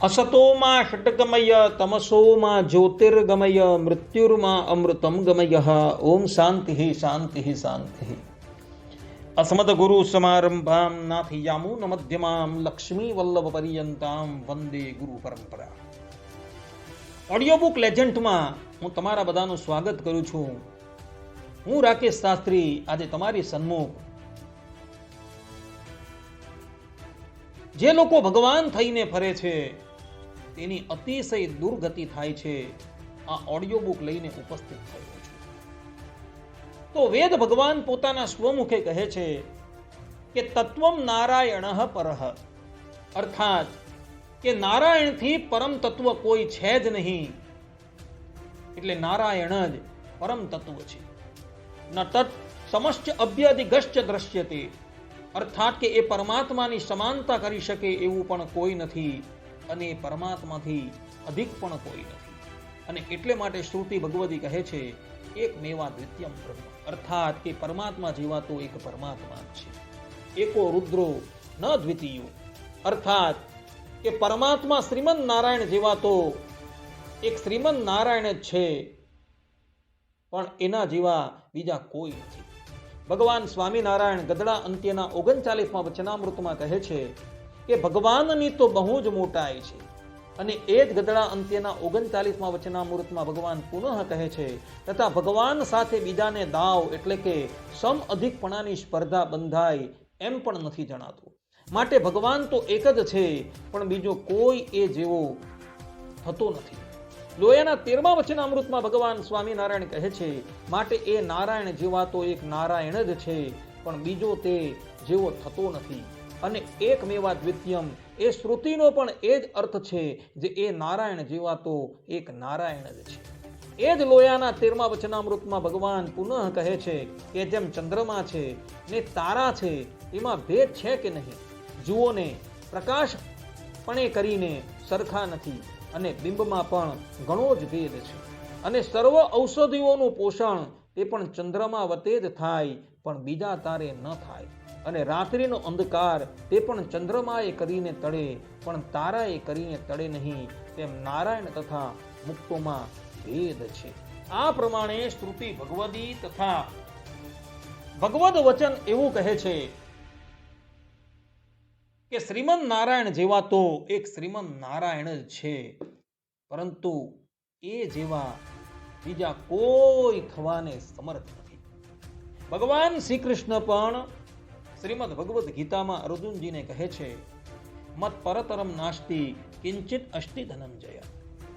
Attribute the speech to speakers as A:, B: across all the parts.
A: અસતોમાં ષટગમય તમસોમાં જ્યોતિર્ગમય મૃત્યુર્માં અમૃતમ ગમય ઓમ શાંતિ શાંતિ શાંતિ અસ્મદગુરુ સમારંભામ નાથી યામૂન મધ્યમામ લક્ષ્મી વલ્લભ પર્યંતામ વંદે ગુરુ પરંપરા ઓડિયો બુક લેજન્ટમાં હું તમારા બધાનું સ્વાગત કરું છું. હું રાકેશ શાસ્ત્રી, આજે તમારી સન્મુખ. જે લોકો ભગવાન થઈને ફરે છે તેની અતિશય દુર્ગતિ થાય છે, આ ઓડિયો બુક લઈને ઉપસ્થિત થયો છું. તો વેદ ભગવાન પોતાના સ્વમુખે કહે છે કે તત્વમ નારાયણ પરહ અર્થાત કે નારાયણથી પરમ તત્વ કોઈ છે જ નહીં. એટલે નારાયણ જ પરમ તત્વ છે. ન તત્ સમસ્ત અભ્યધિગશ્ચ દ્રશ્યતે. અર્થાત કે એ પરમાત્માની સમાનતા કરી શકે એવું પણ કોઈ નથી. અને પરમાત્માથી અધિક પણ કોઈ નથી. અને એટલે માટે શ્રુતિ ભગવતી કહે છે, એક મેવા દ્વિત્યમ બ્રહ્મ. અર્થાત કે પરમાત્મા જેવા તો એક પરમાત્મા છે. એકો રુદ્રો ન દ્વિતીયો. અર્થાત કે પરમાત્મા શ્રીમદ નારાયણ જેવા તો એક શ્રીમદ નારાયણ જ છે, પણ એના જેવા બીજા કોઈ નથી. ભગવાન સ્વામિનારાયણ ગદડા અંત્યના ઓગણચાલીસમાં વચનામૃતમાં કહે છે કે ભગવાનની તો બહુ જ મોટાઈ છે. અને એ જ ગદડા અંત્યના ઓગણચાલીસમાં વચનામૃતમાં ભગવાન પુનઃ કહે છે, તથા ભગવાન સાથે બીજાને દાવ એટલે કે સમ અધિકપણાની સ્પર્ધા બંધાય એમ પણ નથી જણાતું. માટે ભગવાન તો એક જ છે, પણ બીજો કોઈ એ જેવો થતો નથી. લોયાના તેરમા વચનામૃતમાં ભગવાન સ્વામિનારાયણ કહે છે, માટે એ નારાયણ જેવા તો એક નારાયણ જ છે, પણ બીજો તે જેવો થતો નથી. અને એકમેવા દ્વિતીયમ. એ શ્રુતિનો પણ એ જ અર્થ છે જે એ નારાયણ જેવા તો એક નારાયણ જ છે. એ જ લોયાના તેરમા વચનામૃતમાં ભગવાન પુનઃ કહે છે કે જેમ ચંદ્રમા છે ને તારા છે, એમાં ભેદ છે કે નહીં? જુઓ ને પ્રકાશ પણે કરીને સરખા નથી અને બિંબમાં પણ ઘણો જ ભેદ છે. અને સર્વ ઔષધિઓનું પોષણ તે પણ ચંદ્રમા વતે જ થાય, પણ બીજા તારે ન થાય. અને રાત્રિનો અંધકાર તે પણ ચંદ્રમાએ કરીને તળે, પણ તારાએ કરીને તળે નહીં. તેમ નારાયણ તથા મુક્તોમાં ભેદ છે. આ પ્રમાણે શ્રુતિ ભગવદી તથા ભગવદ વચન એવું કહે છે કે શ્રીમંત નારાયણ જેવા તો એક શ્રીમંત નારાયણ જ છે. પરંતુ એ જેવા બીજા કોઈ થવાને સમર્થ નથી. ભગવાન શ્રી કૃષ્ણ પણ શ્રીમદ ભગવદ્ ગીતામાં અર્જુનજીને કહે છે, મત પરતરમ નાસ્તિ, કિંચિત અષ્ટિ ધનંજય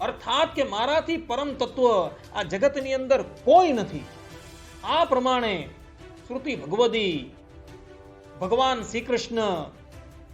A: અર્થાત કે મારાથી પરમ તત્વ આ જગતની અંદર કોઈ નથી. આ પ્રમાણે શ્રુતિ ભગવદી, ભગવાન શ્રી કૃષ્ણ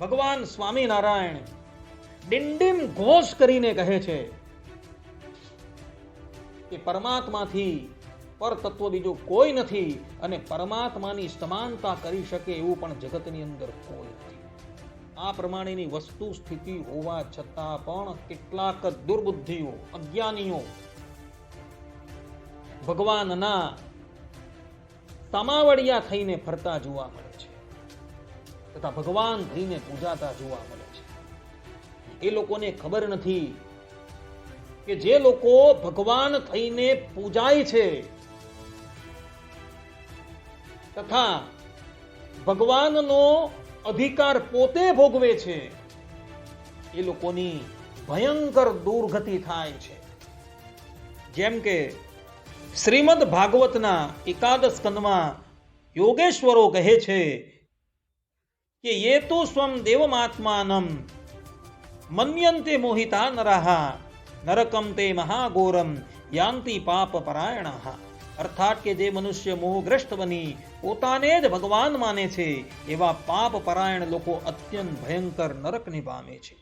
A: ભગવાન સ્વામિનારાયણ ડિંડિમ ઘોષ કરીને કહે છે કે પરમાત્માથી પર તત્વ બીજું કોઈ નથી અને પરમાત્માની સમાનતા કરી શકે એવું પણ જગતની અંદર કોઈ નથી. આ પ્રમાણેની વસ્તુ સ્થિતિ હોવા છતાં પણ કેટલાક દુર્બુદ્ધિઓ, અજ્ઞાનીઓ, ભગવાનના તમાવડિયા થઈને ફરતા જોવા મળે છે તથા ભગવાન થઈને પૂજાતા જોવા મળે છે. એ લોકોને ખબર નથી કે જે લોકો ભગવાન થઈને પૂજાય છે તથા ભગવાનનો અધિકાર પોતે ભોગવે છે, એ લોકોની ભયંકર દુર્ગતિ થાય છે. જેમ કે શ્રીમદ ભાગવતના એકાદશ કંદમાં યોગેશ્વરો કહે છે કે, યે તો સ્વમ દેવમાત્માનમ મન્યંતે મોહિતા નરાહા, નરકમ તે મહાગોરમ યાંતિ પાપ પરાયણ અર્થાત કે જે મનુષ્ય મોહગ્રસ્ત બની, પોતાને જ ભગવાન માને છે, એવા પાપ પરાયણ લોકો અત્યંત ભયંકર નરકને પામે છે.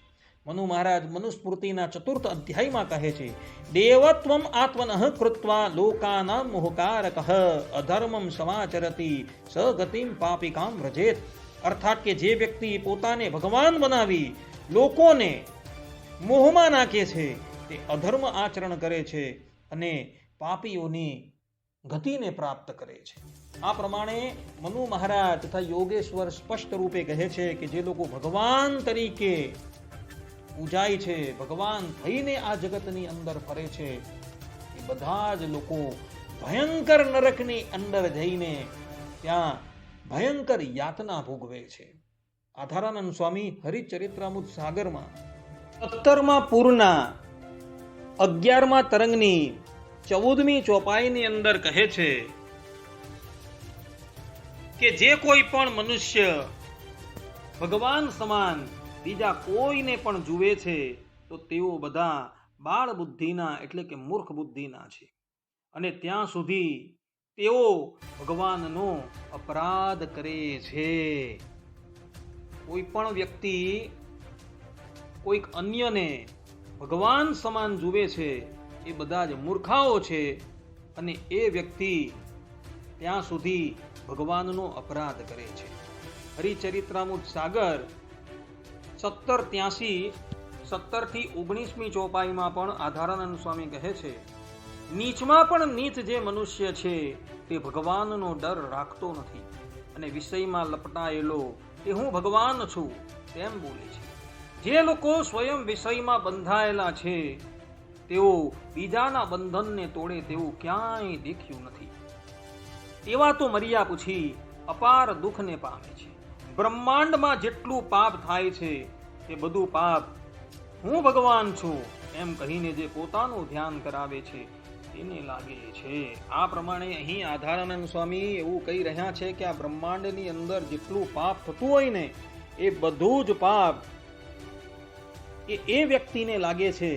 A: મનુ મહારાજ મનુસ્મૃતિના ચતુર્થ અધ્યાયમાં કહે છે, દેવત્વમ આત્મનઃ કૃત્વા લોકાનામ મોહકારક, અધર્મમ સમાચરતી સગતિમ પાપિકામ વ્રજેત. અર્થાત કે જે વ્યક્તિ પોતાને ભગવાન બનાવી, લોકોને મોહમાં નાખે છે, તે અધર્મ આચરણ કરે છે અને પાપીઓની ગતિને પ્રાપ્ત કરે છે. આ પ્રમાણે મનુ મહારાજ તથા યોગેશ્વર સ્પષ્ટ રૂપે કહે છે કે જે લોકો ભગવાન તરીકે પૂજાય છે, ભગવાન થઈને આ જગતની અંદર ફરે છે, એ બધા જ લોકો ભયંકર નરકની અંદર જઈને ત્યાં ભયંકર યાતના ભોગવે છે. આધારાનંદ સ્વામી હરિચરિત્રામૃત સાગરમાં સત્તરમાં પૂરના અગિયારમાં તરંગની ચૌદમી ચોપાઈની અંદર કહે છે કે જે કોઈ પણ મનુષ્ય ભગવાન સમાન બીજા કોઈને પણ જુએ છે, તો તેઓ બધા બાળ બુદ્ધિના એટલે કે મૂર્ખ બુદ્ધિના છે. અને ત્યાં સુધી તેઓ ભગવાનનો અપરાધ કરે છે. કોઈ પણ વ્યક્તિ કોઈક અન્યને ભગવાન સમાન જુએ છે એ બધા જ મૂર્ખાઓ છે અને એ વ્યક્તિ ત્યાં સુધી ભગવાનનો અપરાધ કરે છે. હરિચરિત્રામૃત સાગર સત્તર ત્યાસી સત્તરથી ઓગણીસમી ચોપાઈમાં પણ આધારાનંદ સ્વામી કહે છે, નીચમાં પણ નીચ જે મનુષ્ય છે, તે ભગવાનનો ડર રાખતો નથી અને વિષયમાં લપટાયેલો એ હું ભગવાન છું તેમ બોલે છે. જે લોકો સ્વયં વિષયમાં બંધાયેલા છે તેઓ બીજાના બંધનને તોડે તેવું ક્યાંય દેખ્યું નથી. એવા તો મર્યા પૂછી અપાર દુઃખને પામે છે. બ્રહ્માંડમાં જેટલું પાપ થાય છે, તે બધું પાપ હું ભગવાન છું, એમ કહીને જે પોતાનું ધ્યાન કરાવે છે, તેને લાગે છે. આ પ્રમાણે અહીં આધારાનંદ સ્વામી એવું કહી રહ્યા છે કે આ બ્રહ્માંડની અંદર જેટલું પાપ થતું હોય ને, એ બધું જ પાપ એ એ વ્યક્તિને લાગે છે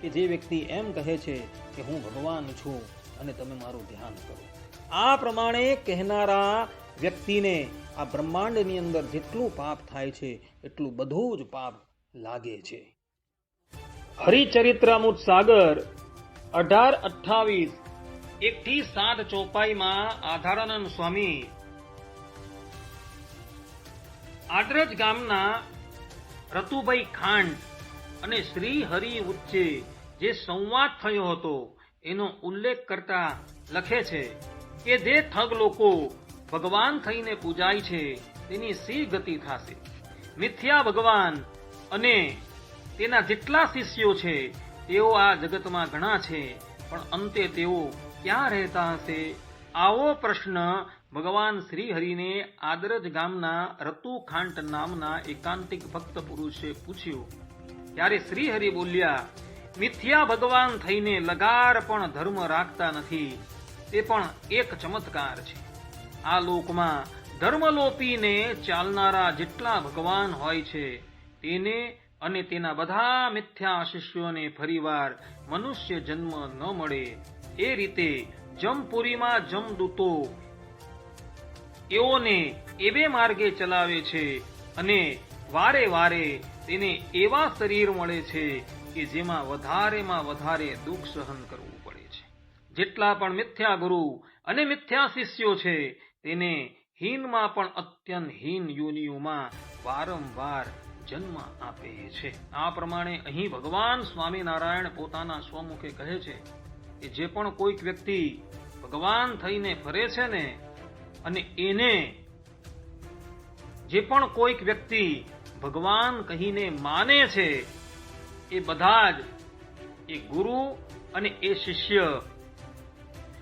A: કે જે વ્યક્તિ એમ કહે છે કે હું ભગવાન છું અને તમે મારું ધ્યાન કરો. આ પ્રમાણે કહેનારા વ્યક્તિને આ બ્રહ્માંડની અંદર જેટલું પાપ થાય છે, એટલું બધું જ પાપ લાગે છે. હરિચરિત્રામૃત સાગર અઢાર અઠ્ઠાવીસ, એકથી સાત ચોપાઈમાં આધારાનંદ સ્વામી. આદ્રજ ગામના રતુભાઈ ખાંડ અને શ્રી હરિ ઉચ્ચે જે સંવાદ થયો હતો, એનો ઉલ્લેખ કરતા લખે છે કે જે ઠગ લોકો ભગવાન થઈને પૂજાય છે, તેની સી ગતિ થશે? મિથ્યા ભગવાન અને તેના જેટલા શિષ્યો છે, તેઓ આ જગતમાં ઘણા છે, પણ અંતે તેઓ ક્યાં રહેતા હશે? આવો પ્રશ્ન ભગવાન શ્રી હરિને આદરજ ગામના રતુ ખાંટ નામના એકાંતિક ભક્ત પુરુષે પૂછ્યું. ત્યારે શ્રી હરિ બોલ્યા, મિથ્યા ભગવાન થઈને લગાર પણ ધર્મ રાખતા નથી. તે પણ એક ચમત્કાર છે. આ લોકમાં ધર્મલોપીને ચાલનારા જેટલા ભગવાન હોય છે, તેને અને તેના બધા મિથ્યા શિષ્યોને ફરીવાર મનુષ્ય જન્મ ન મળે. એ રીતે જમપુરીમાં જમદૂતો એઓને એવે માર્ગે ચલાવે છે અને વારે વારે તેને એવા શરીર મળે છે કે જેમાં વધારેમાં વધારે દુઃખ સહન કરવું પડે છે. જેટલા પણ મિથ્યા ગુરુ અને મિથ્યા શિષ્યો છે, તેને હીનમાં પણ અત્યંત હીન યોનિઓમાં વારંવાર જન્મ આપે છે. આ પ્રમાણે અહીં ભગવાન સ્વામિનારાયણ પોતાના સ્વમુખે કહે છે કે જે પણ કોઈક વ્યક્તિ ભગવાન થઈને ફરે છે ને, અને એને જે પણ કોઈક વ્યક્તિ ભગવાન કહીને માને છે, એ બધા જ એ ગુરુ અને એ શિષ્ય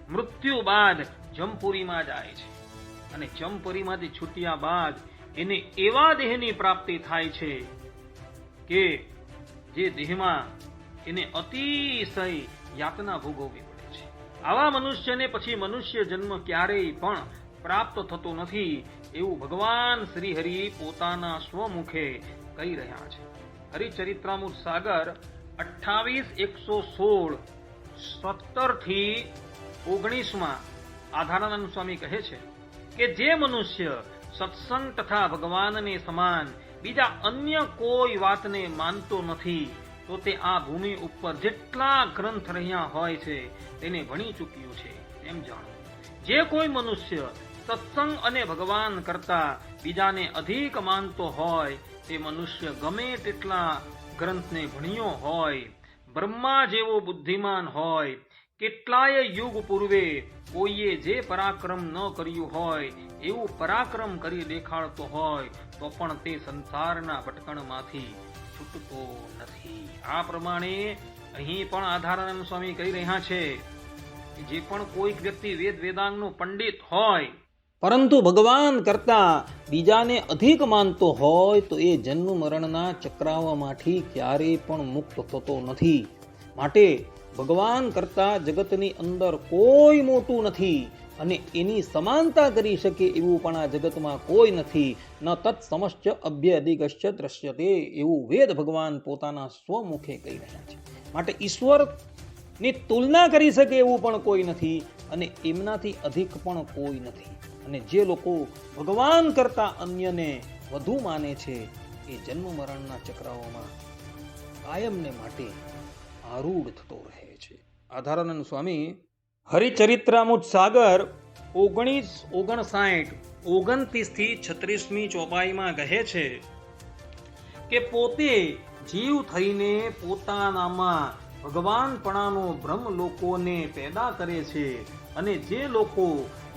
A: મૃત્યુ બાદ જમપુરીમાં જાય છે. અને જમપુરીમાંથી છૂટ્યા બાદ એને એવા દેહની પ્રાપ્તિ થાય છે કે જે દેહમાં એને અતિશય યાતના ભોગવવી પડે છે. આવા મનુષ્યને પછી મનુષ્ય જન્મ ક્યારેય પણ પ્રાપ્ત થતો નથી. એવું ભગવાન શ્રી હરિ પોતાના સ્વમુખે કહી રહ્યા છે. હરિચરિત્રામૃત સાગર અઠ્ઠાવીસ એકસો સોળ સત્તરથી ઓગણીસમાં આધારાનંદ સ્વામી કહે છે કે જે મનુષ્ય સત્સંગ તથા ભગવાનને સમાન બીજા અન્ય કોઈ વાતને માનતો નથી, તો તે આ ભૂમિ ઉપર જેટલા ગ્રંથ રહ્યા હોય છે, તેને ભણી ચૂક્યું છે, એમ જાણો. જે કોઈ મનુષ્ય સત્સંગ અને ભગવાન કરતા બીજાને અધિક માનતો હોય, તે મનુષ્ય ગમે તેટલા ગ્રંથને ભણ્યો હોય, બ્રહ્મા જેવો બુદ્ધિમાન હોય, કેટલાય યુગ પૂર્વે કોઈએ જે પરાક્રમ ન કર્યું હોય, એવું પરાક્રમ કરી દેખાડતો હોય, તો પણ તે સંસારના ભટકણમાંથી છૂટતો નથી. આ પ્રમાણે અહીં પણ આધારાનંદ સ્વામી કહી રહ્યા છે જે પણ કોઈક વ્યક્તિ વેદ વેદાંગનો પંડિત હોય પરંતુ ભગવાન કરતાં બીજાને અધિક માનતો હોય તો એ જન્મ મરણના ચક્રાવામાંથી ક્યારેય પણ મુક્ત થતો નથી. માટે ભગવાન કરતા જગતની અંદર કોઈ મોટું નથી અને એની સમાનતા કરી શકે એવું પણ આ જગતમાં કોઈ નથી. ન તત્સમશ્ચ અભ્ય અધિગશ્ચ દ્રશ્યતે એવું વેદ ભગવાન પોતાના સ્વમુખે કહી રહ્યા છે. માટે ઈશ્વરની તુલના કરી શકે એવું પણ કોઈ નથી અને એમનાથી અધિક પણ કોઈ નથી. અને જે લોકો ભગવાન કરતા અન્યને વધુ માને છે, એ જન્મ મરણના ચક્રાઓમાં કાયમને માટે આરૂઢ થતો રહે છે. આધારાનંદ સ્વામી હરિચરિત્રામુદ સાગર, ઓગણીસ ઓગણસાઠ ઓગણત્રીસથી છત્રીસમી ચોપાઈમાં કહે છે કે પોતે જીવ થઈને પોતાનામાં ભગવાનપણાનો ભ્રમ લોકોને પેદા કરે છે અને જે લોકો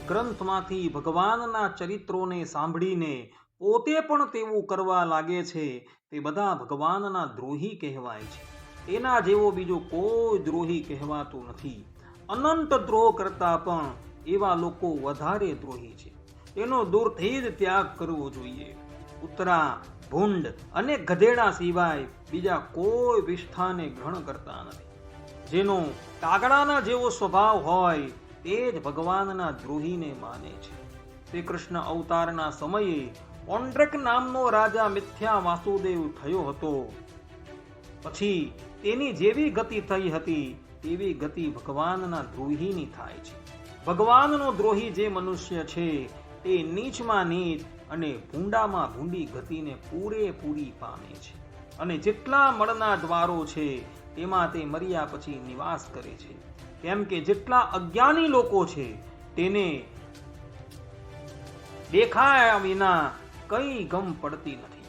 A: ગ્રંથમાંથી ભગવાનના ચરિત્રોને સાંભળીને પોતે પણ તેવું કરવા લાગે છે, તે બધા ભગવાનના દ્રોહી કહેવાય છે. એના જેવો બીજો કોઈ દ્રોહી કહેવાતો નથી. અનંત દ્રોહ કરતા પણ એવા લોકો વધારે દ્રોહી છે. એનો દૂરથી જ ત્યાગ કરવો જોઈએ. ઉતરા ભૂંડ અને ગધેડા સિવાય બીજા કોઈ વિષ્ઠાને ગ્રહણ કરતા નથી. જેનો કાગડાના જેવો સ્વભાવ હોય તે જ ભગવાનના દ્રોહીને માને છે. શ્રી કૃષ્ણ અવતારના સમયે ઓન્ડ્રેક નામનો રાજા મિથ્યા વાસુદેવ થયો હતો. પછી તેની જેવી ગતિ થઈ હતી તેવી ગતિ ભગવાનના દ્રોહીની થાય છે. ભગવાનનો દ્રોહી જે મનુષ્ય છે તે નીચમાં નીચ અને ભૂંડામાં ભૂંડી ગતિને પૂરેપૂરી પામે છે. અને જેટલા મળના દ્વારો છે તેમાં તે મર્યા પછી નિવાસ કરે છે. કેમ કે જેટલા અજ્ઞાની લોકો છે, તેને દેખાયા વિના કઈ ગમ પડતી નથી.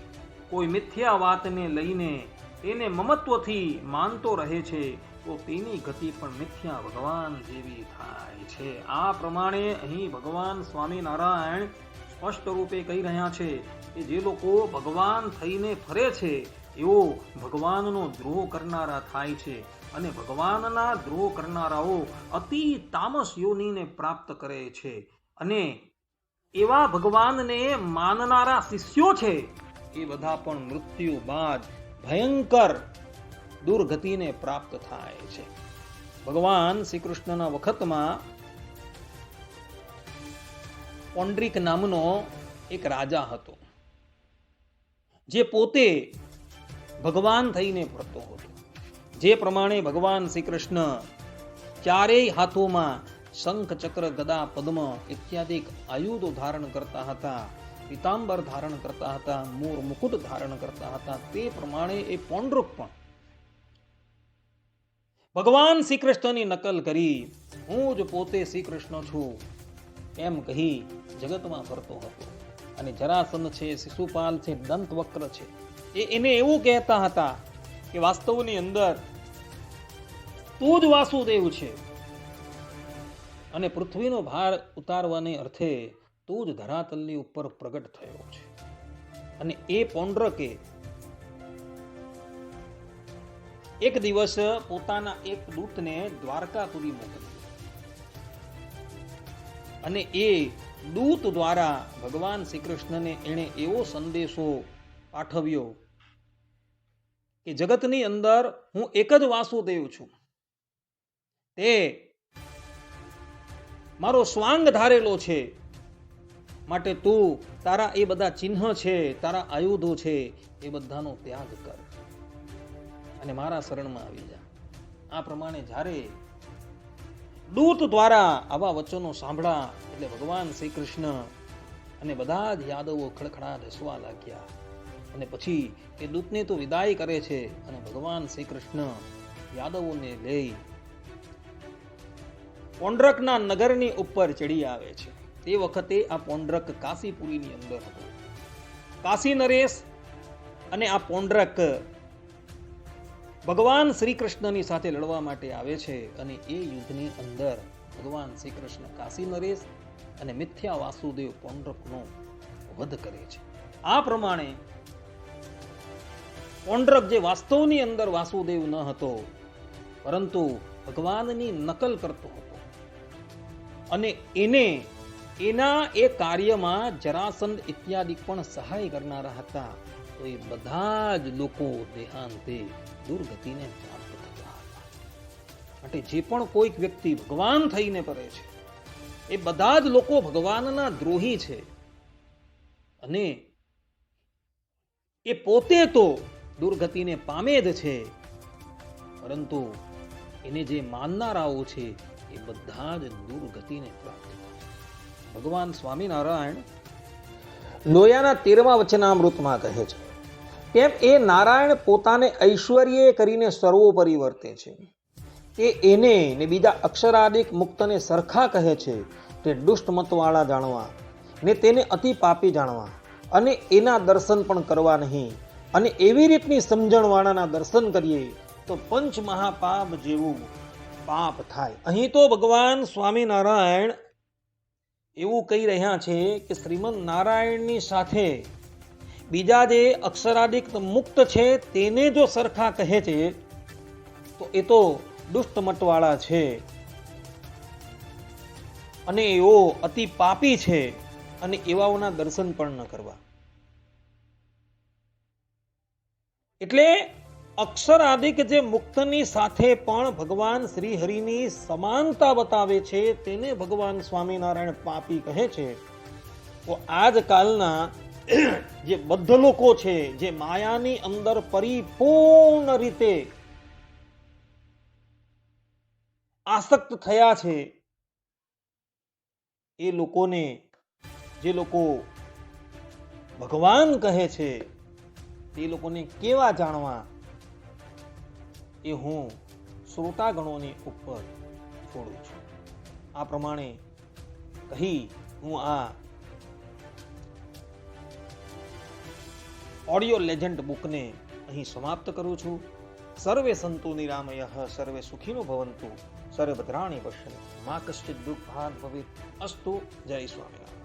A: કોઈ મિથ્યા વાતને લઈને તેને મમત્વથી માનતો રહે છે, તો તેની ગતિ પણ મિથ્યા ભગવાન જેવી થાય છે. આ પ્રમાણે અહીં ભગવાન સ્વામિનારાયણ સ્પષ્ટ રૂપે કહી રહ્યા છે કે જે લોકો ભગવાન થઈને ફરે છે એવો ભગવાનનો દ્રોહ કરનારા થાય છે. અને ભગવાનના દ્રોહ કરનારાઓ અતિ તામસ યોનિને પ્રાપ્ત કરે છે. અને એવા ભગવાનને માનનારા શિષ્યો છે, એ બધા પણ મૃત્યુ બાદ ભયંકર દુર્ગતિને પ્રાપ્ત થાય છે. ભગવાન શ્રી કૃષ્ણના વખતમાં પોન્ડ્રિક નામનો એક રાજા હતો, જે પોતે ભગવાન થઈને ફરતો હતો. જે પ્રમાણે ભગવાન શ્રી કૃષ્ણ ચારેય હાથોમાં શંખ, ચક્ર, ગદા, પદ્મ ઇત્યાદિક આયુધો ધારણ કરતા હતા, પિતાંબર ધારણ કરતા હતા, મોર મુકુટ ધારણ કરતા હતા, તે પ્રમાણે એ પોંડરૂપ પણ. ભગવાન શ્રી કૃષ્ણની નકલ કરી, હું જ પોતે શ્રી કૃષ્ણ છું, એમ કહી જગતમાં ફરતો હતો. અને જરાસંધ છે, શિશુપાલ છે, દંતવક્ર છે, એ એને એવું કહેતા હતા કે વાસ્તવની અંદર તું જ વાસુદેવ છે. અને પૃથ્વીનો ભાર ઉતારવાને અર્થે તું જ ધરાતલની ઉપર પ્રગટ થયો છે. અને એ પૌંડ્રકે એક દિવસ પોતાના એક દૂતને દ્વારકાપુરી મોકલ્યો. અને એ દૂત દ્વારા ભગવાન શ્રી કૃષ્ણને એણે એવો સંદેશો પાઠવ્યો કે જગતની અંદર હું એક જ વાસુદેવ છું. તે મારો સ્વાંગ ધારેલો છે. માટે તું તારા એ બધા ચિહ્ન છે, તારા આયુધો છે, એ બધાનો ત્યાગ કર. અને મારા શરણમાં આવી જા. આ પ્રમાણે જ્યારે દૂત દ્વારા આવા વચનો સાંભળા એટલે ભગવાન શ્રી કૃષ્ણ અને બધા જ યાદવો ખડખડાટ હસવા લાગ્યા. અને પછી એ દૂતને તો વિદાય કરે છે અને ભગવાન શ્રી કૃષ્ણ યાદવોને લઈ પોંડ્રકના નગરની ઉપર ચડી આવે છે. તે વખતે આ પોંડ્રક કાશીપુરીની અંદર હતો. કાશી નરેશ અને આ પોંડ્રક ભગવાન શ્રી કૃષ્ણની સાથે લડવા માટે આવે છે અને એ યુદ્ધની અંદર ભગવાન શ્રી કૃષ્ણ કાશી નરેશ અને મિથ્યા વાસુદેવ પૌંડ્રકનો વધ કરે છે. આ પ્રમાણે કોંડ્રક જે વાસ્તવની અંદર વાસુદેવ ન હતો, પરંતુ ભગવાનની નકલ કરતો હતો. અને એને, એના એ કાર્યમાં જરાસંધ ઇત્યાદિ પણ સહાય કરનારા હતા, તો એ બધા જ લોકો દેહાંતે દુર્ગતિને પ્રાપ્ત થતા હતા. માટે જે પણ કોઈક વ્યક્તિ ભગવાન થઈને કરે છે, એ બધા જ લોકો ભગવાનના દ્રોહી છે. અને એ પોતે તો દુર્ગતિને પામે જ છે. પરંતુ એને જે માનનારાઓ છે, એ બધા જ દુર્ગતિને પ્રાપ્ત ભગવાન સ્વામિનારાયણ લોયાના તેરમા વચનામૃતમાં કહે છે, કેમ એ નારાયણ પોતાને ઐશ્વર્ય કરીને સર્વોપરી વર્તે છે? તે એને ને બીજા અક્ષરાદિક મુક્તને સરખા કહે છે, તે દુષ્ટ મતવાળા જાણવા ને તેને અતિ પાપી જાણવા અને એના દર્શન પણ કરવા નહીં. અને એવી રીતની સમજણવાળાના દર્શન કરીએ તો પંચ મહાપાપ જેવું પાપ થાય. અહીં તો ભગવાન સ્વામિનારાયણ એવું કહી રહ્યા છે કે શ્રીમદ નારાયણની સાથે બીજા જે અક્ષરાદિક મુક્ત છે તેને જો સરખા કહે છે, તો એ તો દુષ્ટ મતવાળા છે. અને એવો અતિ પાપી છે અને એવાઓના દર્શન પણ ન કરવા. એટલે અક્ષરાધિક જે મુક્તની સાથે પણ ભગવાન શ્રી હરિની સમાનતા બતાવે છે, તેને ભગવાન સ્વામિનારાયણ પાપી કહે છે. તો આજકાલના જે બદ્ધ લોકો છે, જે માયાની અંદર પરિપૂર્ણ રીતે આસક્ત થયા છે, એ લોકોને જે લોકો ભગવાન કહે છે તે લોકોને કેવા જાણવા એ હું શ્રોતાગણોની ઉપર છોડું છું. આ પ્રમાણે કહી હું આ ઓડિયો લેજન્ડ બુકને અહીં સમાપ્ત કરું છું. સર્વે સંતો નિરામય સર્વે સુખીનો ભવંતુ, સર્વભદ્રાણી ભદ્રાણી પશ્યંતુ મા કશ્ચિત દુઃખાન ભવિત અસ્તુ. જય સ્વામિનારાયણ.